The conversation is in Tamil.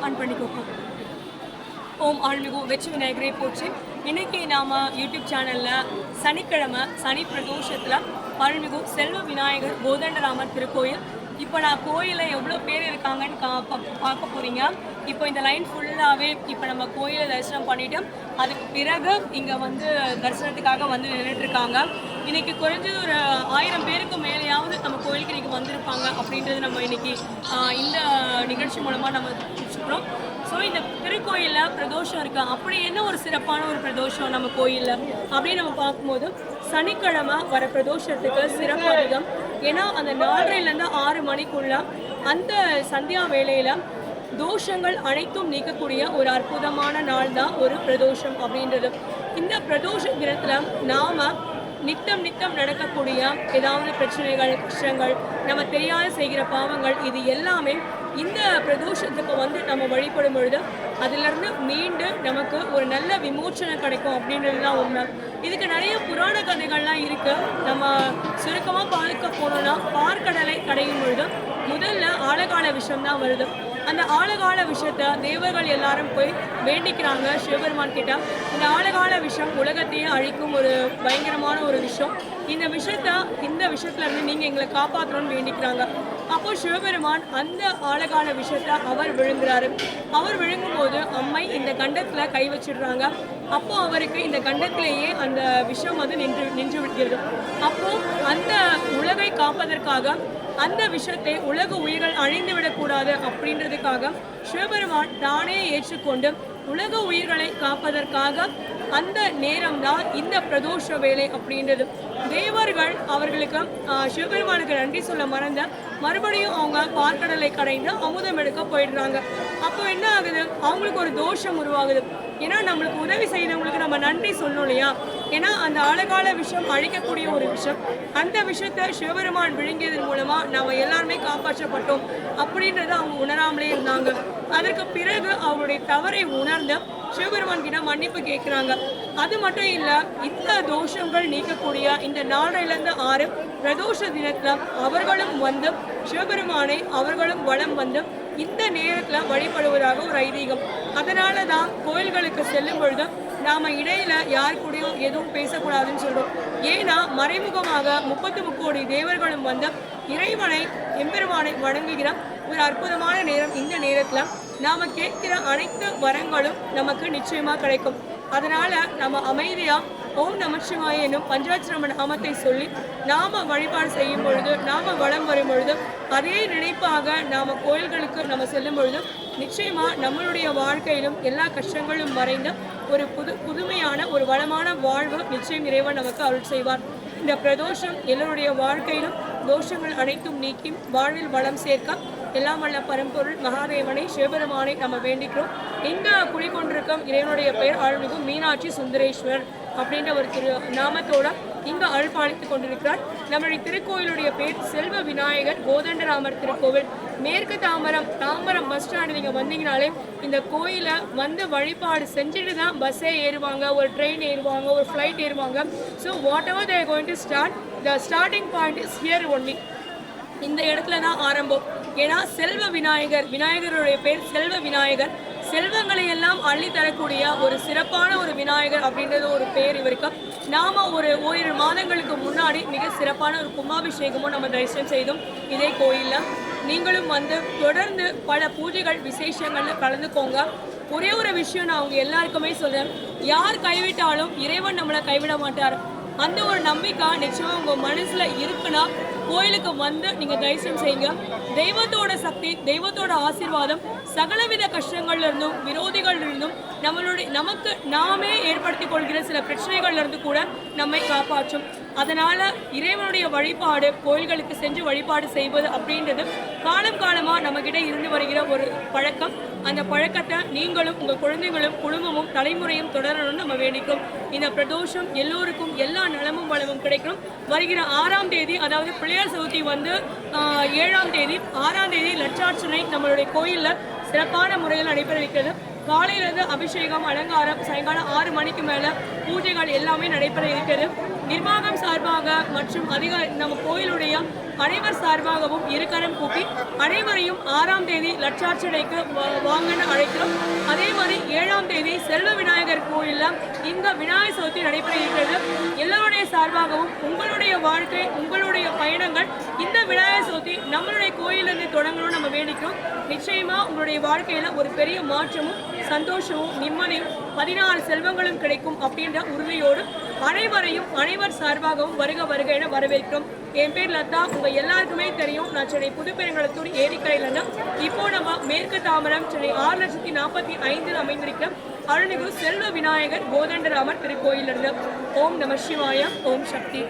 ஆன் பண்ணிக்கோங்க ஓம் ஆழ்மிகு வெற்றி விநாயகரே போச்சு இன்னைக்கு நாம யூடியூப் சேனல்ல சனிக்கிழமை சனி பிரதோஷத்துல அருள்மிகு செல்வ விநாயகர் கோதண்டராமர் திருக்கோயில். இப்போ நான் கோயிலில் எவ்வளோ பேர் இருக்காங்கன்னு கா பா- பார்க்க போகிறீங்க இப்போ இந்த லைன் ஃபுல்லாகவே இப்போ நம்ம கோயிலை தரிசனம் பண்ணிவிட்டு அதுக்கு பிறகு இங்கே வந்து தரிசனத்துக்காக வந்து நின்றுட்டுருக்காங்க இருக்காங்க. குறைஞ்சது ஒரு ஆயிரம் பேருக்கு மேலேயாவது நம்ம கோயிலுக்கு இன்றைக்கி வந்திருப்பாங்க அப்படின்றது நம்ம இன்றைக்கி இந்த நிகழ்ச்சி மூலமாக நம்ம தெரிஞ்சுக்கிறோம் ஸோ இந்த திருக்கோயிலில் பிரதோஷம் இருக்கா. அப்படி என்ன ஒரு சிறப்பான ஒரு பிரதோஷம் நம்ம கோயிலில்? அப்படின்னு நம்ம பார்க்கும்போது சனிக்கிழமை வர பிரதோஷத்துக்கு சிறப்பு அதிகம். ஏன்னா அந்த நாலரைலேருந்து ஆறு மணிக்குள்ள அந்த சந்தியா வேளையில தோஷங்கள் அனைத்தும் நீக்கக்கூடிய ஒரு அற்புதமான நாள் தான் ஒரு பிரதோஷம் அப்படின்றது. இந்த பிரதோஷ தினத்துல நாம நித்தம் நித்தம் நடக்கக்கூடிய ஏதாவது பிரச்சனைகள் கஷ்டங்கள் நம்ம தெரியாத செய்கிற பாவங்கள் இது எல்லாமே இந்த பிரதோஷத்துக்கு வந்து நம்ம வழிபடும் பொழுது அதிலிருந்து மீண்டு நமக்கு ஒரு நல்ல விமோச்சனம் கிடைக்கும் அப்படின்றது தான் உண்மை. இதுக்கு நிறைய புராண கதைகள்லாம் இருக்கு. நம்ம சுருக்கமாக பார்க்க போனோம்னா பார்க்கடலை கடையும் பொழுது முதல்ல ஆழகால விஷயம் தான் வருது. அந்த ஆழகால விஷயத்தை தேவர்கள் எல்லாரும் போய் வேண்டிக்கிறாங்க சிவபெருமான் கிட்ட. இந்த ஆழகால விஷயம் உலகத்தையே அழிக்கும் ஒரு பயங்கரமான ஒரு விஷயம் இந்த விஷயத்த இந்த விஷயத்துல இருந்து நீங்க எங்களை காப்பாற்றணும்னு வேண்டிக்கிறாங்க. அப்போ சிவபெருமான் அந்த ஆழகால விஷயத்த அவர் விழுங்குறாரு. அவர் விழுங்கும் போது அம்மை இந்த கண்டத்துல கை வச்சிடுறாங்க. அப்போ அவருக்கு இந்த கண்டத்திலேயே அந்த விஷம் வந்து நின்று நின்று விடுகிறது. அப்போ அந்த உலகை காப்பதற்காக அந்த விஷயத்தை உலக உயிர்கள் அழிந்து விடக்கூடாது அப்படின்றதுக்காக சிவபெருமான் தானே ஏற்றுக்கொண்டு உலக உயிர்களை காப்பதற்காக அந்த நேரம் தான் இந்த பிரதோஷ வேலை அப்படின்றது. தேவர்கள் அவர்களுக்கு சிவபெருமானுக்கு நன்றி சொல்ல மறந்த மறுபடியும் அவங்க பார்க்கடலை கடைந்து அமுதம் எடுக்க போயிடுறாங்க. அப்போ என்ன ஆகுது? அவங்களுக்கு ஒரு தோஷம் உருவாகுது. ஏன்னா நம்மளுக்கு உதவி செய்தவங்களுக்கு நம்ம நன்றி சொல்லணும் இல்லையா? ஏன்னா அந்த ஆழகால விஷயம் அழிக்கக்கூடிய ஒரு விஷயம். அந்த விஷயத்தை சிவபெருமான் விழுங்கியதன் மூலமா நம்ம எல்லாருமே காப்பாற்றப்பட்டோம் அப்படின்றத அவங்க உணராமலே இருந்தாங்க. அதற்கு பிறகு அவருடைய தவறை உணர்ந்து சிவபெருமான் கிட்ட மன்னிப்பு கேட்குறாங்க. அது மட்டும் இல்லை இந்த தோஷங்கள் நீக்கக்கூடிய இந்த நாளையில ஆறு பிரதோஷ தினத்தில் அவர்களும் வந்து சிவபெருமானை அவர்களும் வளம் வந்து இந்த நேரத்தில் வழிபடுவதாக ஒரு ஐதீகம். அதனால தான் கோயில்களுக்கு செல்லும் பொழுது நாம இடையில யார் கூடயும் எதுவும் பேசக்கூடாதுன்னு சொல்கிறோம் ஏன்னா மறைமுகமாக முப்பத்து முக்கோடி தேவர்களும் வந்து இறைவனை எம்பெருமானை வணங்குகிற ஒரு அற்புதமான நேரம் இந்த நேரத்தில் நாம் கேட்கிற அனைத்து வரங்களும் நமக்கு நிச்சயமாக கிடைக்கும். அதனால் நம்ம அமைதியாக ஓம் நமச்சிவாய என்னும் பஞ்சாட்சிரம நாமத்தை சொல்லி நாம வழிபாடு செய்யும் பொழுது நாம் வளம் வரும் பொழுது அதே நினைப்பாக நாம் கோயில்களுக்கு நம்ம செல்லும் பொழுதும் நிச்சயமாக நம்மளுடைய வாழ்க்கையிலும் எல்லா கஷ்டங்களும் மறைந்து ஒரு புது புதுமையான ஒரு வளமான வாழ்வு நிச்சயம் இறைவன் நமக்கு அருள் செய்வார். இந்த பிரதோஷம் எல்லோருடைய வாழ்க்கையிலும் தோஷங்கள் அனைத்தும் நீக்கி வாழ்வில் வளம் சேர்க்க எல்லாம் வல்ல பரம்பொருள் மகாதேவனை சிவபெருமானை நம்ம வேண்டிக்கிறோம். இங்க குடிக்கொண்டிருக்கும் இறைவனுடைய பெயர் அருள்மிகு மீனாட்சி சுந்தரேஸ்வர் அப்படின்ற ஒரு திரு நாமத்தோட இங்கு அருள்பாலித்துக் கொண்டிருக்கிறார். நம்மளுடைய திருக்கோயிலுடைய பேர் செல்வ விநாயகர் கோதண்டராமர் திருக்கோவில். மேற்கு தாமரம் தாமரம் பஸ் ஸ்டாண்டு நீங்கள் வந்தீங்கனாலே இந்த கோயிலை வந்து வழிபாடு செஞ்சுட்டு தான் பஸ்ஸே ஏறுவாங்க ஒரு ட்ரெயின் ஏறுவாங்க ஒரு ஃப்ளைட் ஏறுவாங்க. So whatever they're going to start the starting point is here only இந்த இடத்துல தான் ஆரம்பம். ஏன்னா செல்வ விநாயகர் விநாயகருடைய பேர் செல்வ விநாயகர். செல்வங்களை எல்லாம் அள்ளி தரக்கூடிய ஒரு சிறப்பான ஒரு விநாயகர் அப்படின்றது ஒரு பேர் இவருக்கு. நாம ஒரு ஓரிரு மாதங்களுக்கு முன்னாடி மிக சிறப்பான ஒரு கும்பாபிஷேகமும் நம்ம தரிசனம் செய்தோம் இதே கோயில்ல. நீங்களும் வந்து தொடர்ந்து பல பூஜைகள் விசேஷங்கள்ல கலந்துக்கோங்க. ஒரே ஒரு விஷயம் நான் அவங்க எல்லாருக்குமே சொல்றேன். யார் கைவிட்டாலும் இறைவன் நம்மளை கைவிட மாட்டார். அந்த ஒரு நம்பிக்கை நிச்சயமா உங்க மனசுல இருக்குன்னா கோயிலுக்கு வந்து நீங்க தரிசனம் செய்யுங்க. தெய்வத்தோட சக்தி தெய்வத்தோட ஆசீர்வாதம் சகலவித கஷ்டங்கள்ல இருந்தும் விரோதிகள் இருந்தும் நம்மளுடைய நமக்கு நாமே ஏற்படுத்தி கொள்கிற சில பிரச்சனைகள்ல இருந்து கூட நம்மை காப்பாற்றும். அதனால இறைவனுடைய வழிபாடு கோயில்களுக்கு சென்று வழிபாடு செய்வது அப்படின்றது காலம் காலமா நம்ம கிட்ட இருந்து வருகிற ஒரு பழக்கம். அந்த பழக்கத்தை நீங்களும் உங்கள் குழந்தைகளும் குடும்பமும் தலைமுறையும் தொடரணும்னு நம்ம வேண்டிக்கும் இந்த பிரதோஷம் எல்லோருக்கும் எல்லா நலமும் வளமும் கிடைக்கும் வருகிற ஆறாம் தேதி அதாவது பிள்ளையார் சதுர்த்தி வந்து ஏழாம் தேதி ஆறாம் தேதி லட்சார்ச்சனை நம்மளுடைய கோயிலில் சிறப்பான முறையில் நடைபெற இருக்கிறது காலையிலிருந்து அபிஷேகம் அலங்காரம் சாயங்காலம் ஆறு மணிக்கு மேலே பூஜைகள் எல்லாமே நடைபெற இருக்கிறது. நிர்வாகம் சார்பாக மற்றும் அதிக நம்ம கோயிலுடைய அனைவர் சார்பாகவும் இருக்கரம் கூப்பி அனைவரையும் ஆறாம் தேதி லட்சார்ச்சனைக்கு வாங்கன்னு அழைக்கிறோம். அதே மாதிரி ஏழாம் தேதி செல்வ விநாயகர் கோயிலில் இந்த விநாயகர் சதுர்த்தி நடைபெற இருக்கிறது. எல்லோருடைய சார்பாகவும் உங்களுடைய வாழ்க்கை உங்களுடைய பயணங்கள் இந்த விநாயகர் சதுர்த்தி நம்மளுடைய கோயிலிருந்து தொடங்கணும்னு நம்ம வேண்டிக்கிறோம். நிச்சயமா உங்களுடைய வாழ்க்கையில ஒரு பெரிய மாற்றமும் சந்தோஷமும் நிம்மதியும் பதினாறு செல்வங்களும் கிடைக்கும் அப்படின்ற உறுதியோடு அனைவரையும் அனைவர் சார்பாகவும் வருக வருக என வரவேற்கிறோம். என் பேர் லதா. உங்க எல்லாருக்குமே தெரியும் நான் சென்னை புதுப்பெருங்குளத்தூர் ஏரிக்கரையில இப்போ நம்ம மேற்கு தாமரம் சென்னை ஆறு லட்சத்தி நாற்பத்தி ஐந்தில் அமைந்திருக்க அருள்மிகு செல்வ விநாயகர் கோதண்டராமர் திருக்கோயிலிருந்து. ஓம் நம சிவாயம் ஓம் சக்தி.